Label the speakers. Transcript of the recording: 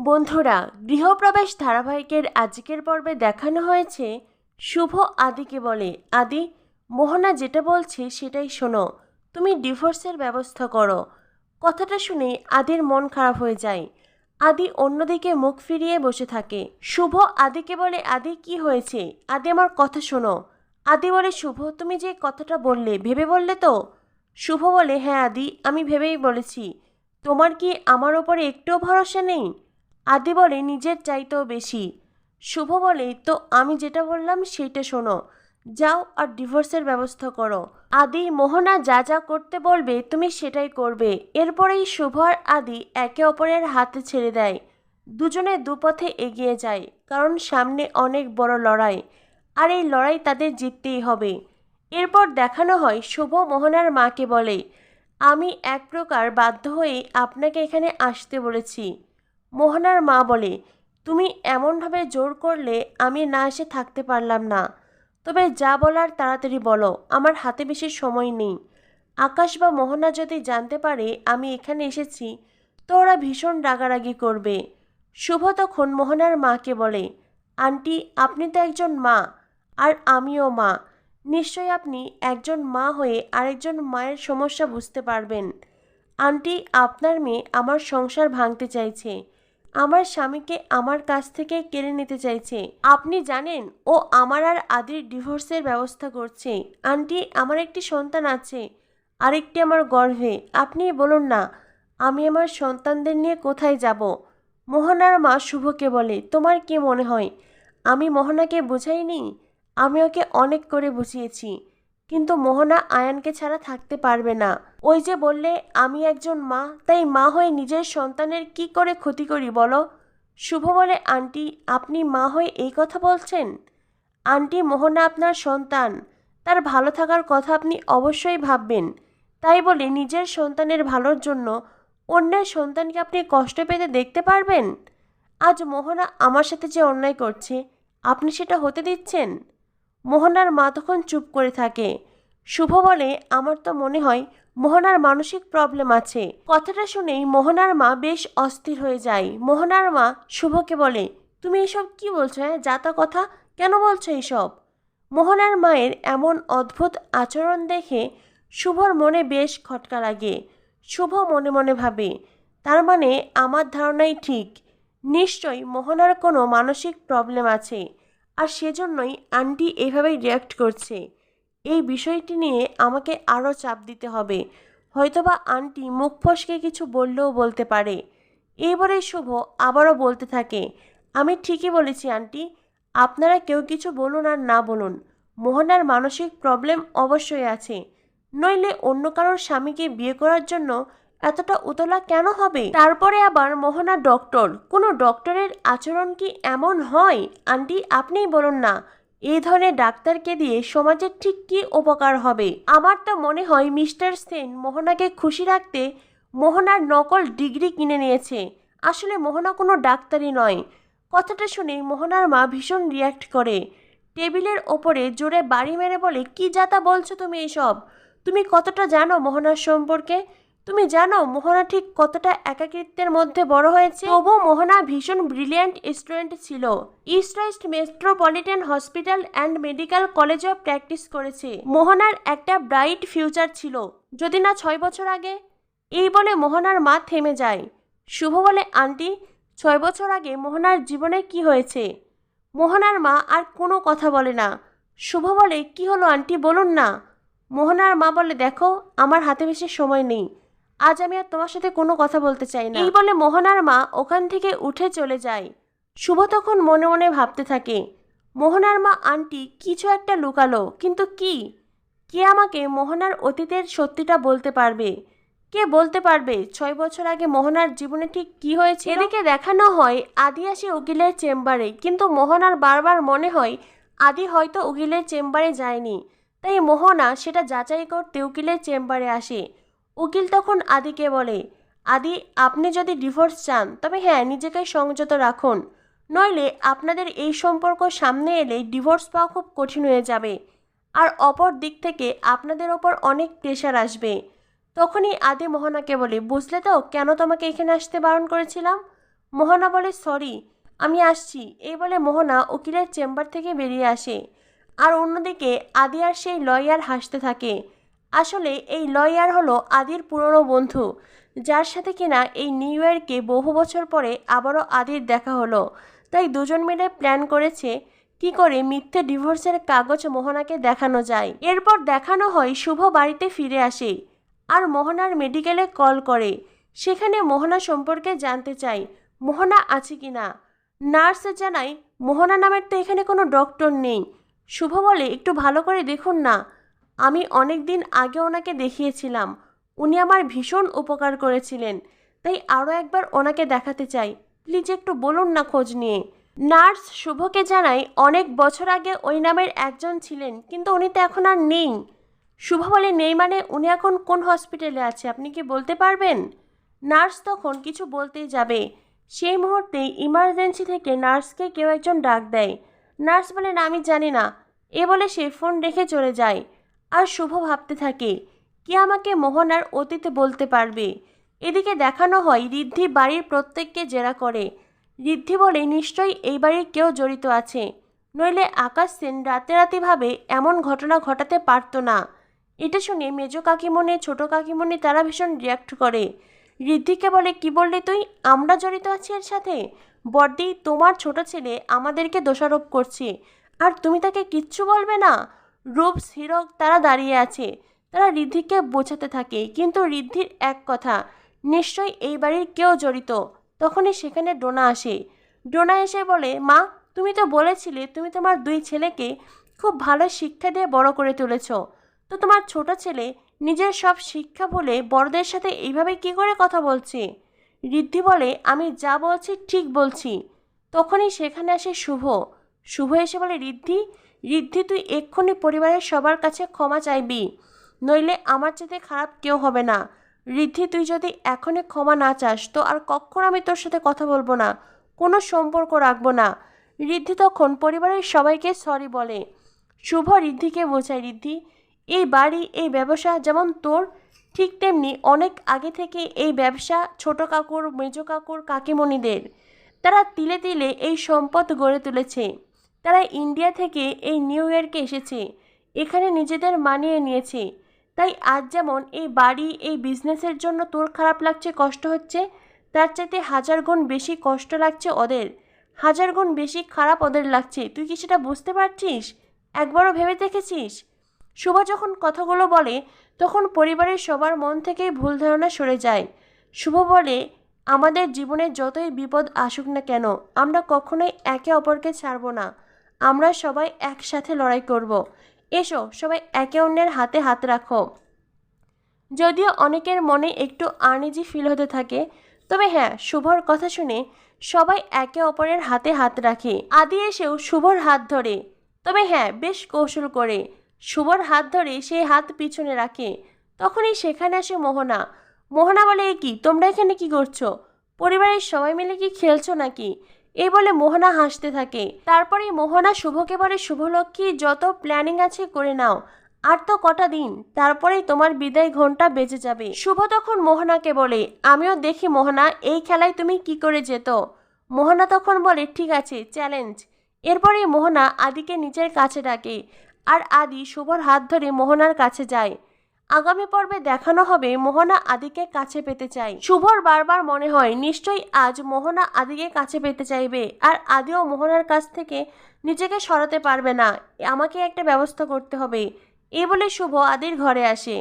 Speaker 1: বন্ধুরা, গৃহপ্রবেশ ধারাবাহিকের আজকের পর্বে দেখানো হয়েছে শুভ আদিকে বলে। আদি, মোহনা যেটা বলছে সেটাই শোনো। তুমি ডিভোর্সের ব্যবস্থা করো। কথাটা শুনে আদির মন খারাপ হয়ে যায়। আদি অন্যদিকে মুখ ফিরিয়ে বসে থাকে। শুভ আদিকে বলে, আদি, কি হয়েছে? আদি, আমার কথা শোনো। আদি বলে, শুভ, তুমি যে কথাটা বললে, ভেবে বললে তো? শুভ বলে হ্যাঁ আদি, আমি ভেবেই বলেছি। তোমার কি আমার ওপরে একটুও ভরসা নেই? আদি বলে, নিজের চাইতেও বেশি। শুভ বলে, তো আমি যেটা বললাম সেইটা শোনো। যাও আর ডিভোর্সের ব্যবস্থা করো। আদি, মোহনা যা যা করতে বলবে, তুমি সেটাই করবে। এরপরেই শুভ আর আদি একে অপরের হাতে ছেড়ে দেয়। দুজনে দুপথে এগিয়ে যায়, কারণ সামনে অনেক বড় লড়াই। আর এই লড়াই তাদের জিততেই হবে। এরপর দেখানো হয়, শুভ মোহনার মাকে বলে, আমি এক প্রকার বাধ্য হয়ে আপনাকে এখানে আসতে বলেছি। মোহনার মা বলে, তুমি এমনভাবে জোর করলে আমি না এসে থাকতে পারলাম না। তবে যা বলার তাড়াতাড়ি বলো, আমার হাতে বেশি সময় নেই। আকাশ বা মোহনা যদি জানতে পারে আমি এখানে এসেছি, তো ওরা ভীষণ রাগারাগি করবে। শুভ তখন মোহনার মাকে বলে, আন্টি, আপনি তো একজন মা, আর আমিও মা। নিশ্চয়ই আপনি একজন মা হয়ে আরেকজন মায়ের সমস্যা বুঝতে পারবেন। আন্টি, আপনার মেয়ে আমার সংসার ভাঙতে চাইছে। আমার স্বামীকে আমার কাছ থেকে কেড়ে নিতে চাইছে। আপনি জানেন, ও আমার আর আদির ডিভোর্সের ব্যবস্থা করছে। আন্টি, আমার একটি সন্তান আছে, আরেকটি আমার গর্ভে। আপনি বলুন না, আমি আমার সন্তানদের নিয়ে কোথায় যাব? মোহনার মা শুভকে বলে, তোমার কি মনে হয়? আমি মোহনাকে বুঝাইনি? আমি ওকে অনেক করে বুঝিয়েছি। কিন্তু মোহনা আয়ানকে ছাড়া থাকতে পারবে না। ওই যে বললে, আমি একজন মা, তাই মা হয়ে নিজের সন্তানের কি করে ক্ষতি করি বলো? শুভ বলে, আন্টি, আপনি মা হয়ে এই কথা বলছেন? আন্টি, মোহনা আপনার সন্তান। তার ভালো থাকার কথা আপনি অবশ্যই ভাববেন। তাই বলে, নিজের সন্তানের ভালোর জন্য অন্যের সন্তানকে আপনি কষ্ট পেতে দেখতে পারবেন? আজ মোহনা আমার সাথে যে অন্যায় করছে, আপনি সেটা হতে দিচ্ছেন? মোহনার মা তখন চুপ করে থাকে। শুভ বলে, আমার তো মনে হয় মোহনার মানসিক প্রবলেম আছে। কথাটা শুনেই মোহনার মা বেশ অস্থির হয়ে যায়। মোহনার মা শুভকে বলে, তুমি এসব কি বলছো হ্যাঁ? যাতা কথা। কেন বলছো এইসব মোহনার মায়ের এমন অদ্ভুত আচরণ দেখে শুভর মনে বেশ খটকা লাগে। শুভ মনে মনে ভাবে, তার মানে আমার ধারণাই ঠিক। নিশ্চয়ই মোহনার কোনো মানসিক প্রবলেম আছে। আর সেজন্যই আন্টি এইভাবেই রিয়াক্ট করছে। এই বিষয়টি নিয়ে আমাকে আরও চাপ দিতে হবে। হয়তোবা আন্টি মুখ ফসকে কিছু বললেও বলতে পারে। এইবারে শুভ আবারও বলতে থাকে, আমি ঠিকই বলেছি আন্টি, আপনারা কেউ কিছু বলুন আর না বলুন। মোহনার মানসিক প্রবলেম অবশ্যই আছে। নইলে অন্য কারোর স্বামীকে বিয়ে করার জন্য এতটা উতলা কেন হবে? তারপরে আবার মোহনা ডক্টর, কোনো ডক্টরের আচরণ কি এমন হয়? আন্টি, আপনিই বলুন না এই ধরনের ডাক্তারকে দিয়ে সমাজের ঠিক কী উপকার হবে? আমার তো মনে হয় মিস্টার সেন মোহনাকে খুশি রাখতে মোহনার নকল ডিগ্রি কিনে নিয়েছে। আসলে মোহনা কোনো ডাক্তারই নয়। কথাটা শুনে মোহনার মা ভীষণ রিয়াক্ট করে। টেবিলের ওপরে জোরে বাড়ি মেরে বলে, কি যাতা বলছো তুমি এইসব তুমি কতটা জানো মোহনার সম্পর্কে? তুমি জানো মোহনা ঠিক কতটা একাকিত্বের মধ্যে বড় হয়েছে? তবু মোহনা ভীষণ ব্রিলিয়ান্ট স্টুডেন্ট ছিল। East West Metropolitan hospital and medical কলেজেও প্র্যাকটিস করেছে। মোহনার একটা ব্রাইট ফিউচার ছিল। যদি না ছয় বছর আগে? এই বলে মোহনার মা থেমে যায়। শুভ বলে, আন্টি, ছয় বছর আগে মোহনার জীবনে কি হয়েছে? মোহনার মা আর কোনো কথা বলে না। শুভ বলে, কি হলো আন্টি, বলুন না। মোহনার মা বলে, দেখো, আমার হাতে বেশি সময় নেই। আজ আমি আর তোমার সাথে কোনো কথা বলতে চাই না। এই বলে মোহনার মা ওখান থেকে উঠে চলে যায়। শুভ তখন মনে মনে ভাবতে থাকে মোহনার মা আন্টি কিছু একটা লুকালো কিন্তু কি? কে আমাকে মোহনার অতীতের সত্যিটা বলতে পারবে? কে বলতে পারবে ছয় বছর আগে মোহনার জীবনে ঠিক কি হয়েছে এদিকে দেখানো হয় আদি আসে উকিলের চেম্বারে কিন্তু মোহনার বারবার মনে হয় আদি হয়তো উকিলের চেম্বারে যায়নি। তাই মোহনা সেটা যাচাই করতে উকিলের চেম্বারে আসে। উকিল তখন আদিকে বলে, আদি, আপনি যদি ডিভোর্স চান, তবে হ্যাঁ নিজেকে সংযত রাখুন। নইলে আপনাদের এই সম্পর্ক সামনে এলে ডিভোর্স পাওয়া খুব কঠিন হয়ে যাবে। আর অপর দিক থেকে আপনাদের ওপর অনেক প্রেশার আসবে। তখনই আদি মোহনাকে বলে, বুঝলে তো, কেন তোমাকে এখানে আসতে বারণ করেছিলাম? মোহনা বলে, সরি, আমি আসছি। এই বলে মোহনা উকিলের চেম্বার থেকে বেরিয়ে আসে। আর অন্যদিকে আদি আর সেই লয়ার হাসতে থাকে। আসলে এই লয়ার হলো আদির পুরনো বন্ধু, যার সাথে কিনা এই নিউ ইয়ারকে বহু বছর পরে আবারও আদির দেখা হলো। তাই দুজন মিলে প্ল্যান করেছে কি করে মিথ্যে ডিভোর্সের কাগজ মোহনাকে দেখানো যায়। এরপর দেখানো হয় শুভ বাড়িতে ফিরে আসে আর মোহনার মেডিকেলে কল করে। সেখানে মোহনা সম্পর্কে জানতে চাই মোহনা আছে কি না? নার্স জানায়, মোহনা নামের তো এখানে কোনো ডক্টর নেই। শুভ বলে, একটু ভালো করে দেখুন না। আমি অনেক দিন আগে ওনাকে দেখিয়েছিলাম। উনি আমার ভীষণ উপকার করেছিলেন। তাই আরও একবার ওনাকে দেখাতে চাই। প্লিজ একটু বলুন না খোঁজ নিয়ে। নার্স শুভকে জানাই, অনেক বছর আগে ওই নামের একজন ছিলেন, কিন্তু উনি তো এখন আর নেই। শুভ বলে নেই মানে উনি এখন কোন হসপিটালে আছে, আপনি কি বলতে পারবেন? নার্স তখন কিছু বলতেই যাবে। সেই মুহূর্তে ইমার্জেন্সি থেকে নার্সকে কেউ একজন ডাক দেয়। নার্স বলেন আমি জানি না। এ বলে সে ফোন রেখে চলে যায়। আর শুভ ভাবতে থাকে, কে আমাকে মোহনার অতীতে বলতে পারবে? এদিকে দেখানো হয় ঋদ্ধি বাড়ির প্রত্যেককে জেরা করে। ঋদ্ধি বলে, নিশ্চয়ই এই বাড়ির কেউ জড়িত আছে। নইলে আকাশ সেন রাতে রাতেভাবে এমন ঘটনা ঘটাতে পারতো না। এটা শুনে মেজ কাকিমণি, ছোট কাকিমণি তারা ভীষণ রিয়াক্ট করে। ঋদ্ধিকে বলে, কি বললি তুই? আমরা জড়িত আছি এর সাথে? বড্ডি তোমার ছোট ছেলে আমাদেরকে দোষারোপ করছে। আর তুমি তাকে কিচ্ছু বলবে না? রূপস হিরক তারা দাঁড়িয়ে আছে। তারা ঋদ্ধিকে বোঝাতে থাকে, কিন্তু ঋদ্ধির এক কথা, নিশ্চয়ই এই বাড়ির কেউ জড়িত। তখনই সেখানে ডোনা আসে। ডোনা এসে বলে, মা, তুমি তো বলেছিলে তুমি তোমার দুই ছেলেকে খুব ভালো শিক্ষা দিয়ে বড় করে তুলেছ। তো তোমার ছোট ছেলে নিজের সব শিক্ষা বলে বড়দের সাথে এইভাবে কি করে কথা বলছে? ঋদ্ধি বলে, আমি যা বলছি ঠিক বলছি। তখনই সেখানে আসে শুভ। শুভ এসে বলে, ঋদ্ধি ঋদ্ধি, তুই এক্ষুনি পরিবারের সবার কাছে ক্ষমা চাইবি। নইলে আমার চেতে খারাপ কেউ হবে না। ঋদ্ধি, তুই যদি এখনই ক্ষমা না চাস, তো আর কখনো আমি তোর সাথে কথা বলব না। কোনো সম্পর্ক রাখব না। ঋদ্ধি তখন পরিবারের সবাইকে সরি বলে। শুভ ঋদ্ধিকে বোঝায়, ঋদ্ধি, এই বাড়ি, এই ব্যবসা যেমন তোর, ঠিক তেমনি অনেক আগে থেকে এই ব্যবসা ছোট কাকুর, মেজ কাকুর, কাকিমণিদের। তারা তিলে তিলে এই সম্পদ গড়ে তুলেছে। তারা ইন্ডিয়া থেকে এই নিউ ইয়র্কে এসেছে। এখানে নিজেদের মানিয়ে নিয়েছে। তাই আজ যেমন এই বাড়ি, এই বিজনেসের জন্য তোর খারাপ লাগছে, কষ্ট হচ্ছে, তার চাইতে হাজার গুণ বেশি কষ্ট লাগছে ওদের। হাজার গুণ বেশি খারাপ ওদের লাগছে। তুই কি সেটা বুঝতে পারছিস? একবারও ভেবে দেখেছিস? শুভ যখন কথাগুলো বলে, তখন পরিবারের সবার মন থেকেই ভুল ধারণা সরে যায়। শুভ বলে, আমাদের জীবনে যতই বিপদ আসুক না কেন, আমরা কখনোই একে অপরকে ছাড়ব না। আমরা সবাই একসাথে লড়াই করব। এসো, সবাই একে অন্যের হাতে হাত রাখো। যদিও অনেকের মনে একটু আনইজি ফিল হতে থাকে, তবে হ্যাঁ শুভর কথা শুনে সবাই একে অপরের হাতে হাত রাখে। আদি এসেও শুভর হাত ধরে। তবে হ্যাঁ বেশ কৌশল করে। শুভর হাত ধরে সেই হাত পিছনে রাখে। তখনই সেখানে আসে মোহনা। মোহনা বলে কি, তোমরা এখানে কি করছ? পরিবারের সবাই মিলে কি খেলছো নাকি? এই বলে মোহনা হাসতে থাকে। তারপরে মোহনা শুভকে বলে, শুভলক্ষ্মী, যত প্ল্যানিং আছে করে নাও। আর তো কটা দিন, তারপরেই তোমার বিদায় ঘণ্টা বেজে যাবে। শুভ তখন মোহনাকে বলে, আমিও দেখি মোহনা, এই খেলায় তুমি কি করে যেত? মোহনা তখন বলে, ঠিক আছে চ্যালেঞ্জ এরপরেই মোহনা আদিকে নিজের কাছে ডাকে। আর আদি, শুভর হাত ধরে মোহনার কাছে যায়। আগামী পর্বে দেখানো হবে মোহনা আদিকে কাছে পেতে চাই। শুভর বারবার মনে হয়, নিশ্চয়ই আজ মোহনা আদিকে কাছে পেতে চাইবে। আর আদিও মোহনার কাছ থেকে নিজেকে সরাতে পারবে না। আমাকে একটা ব্যবস্থা করতে হবে। এই বলে শুভ আদির ঘরে আসে।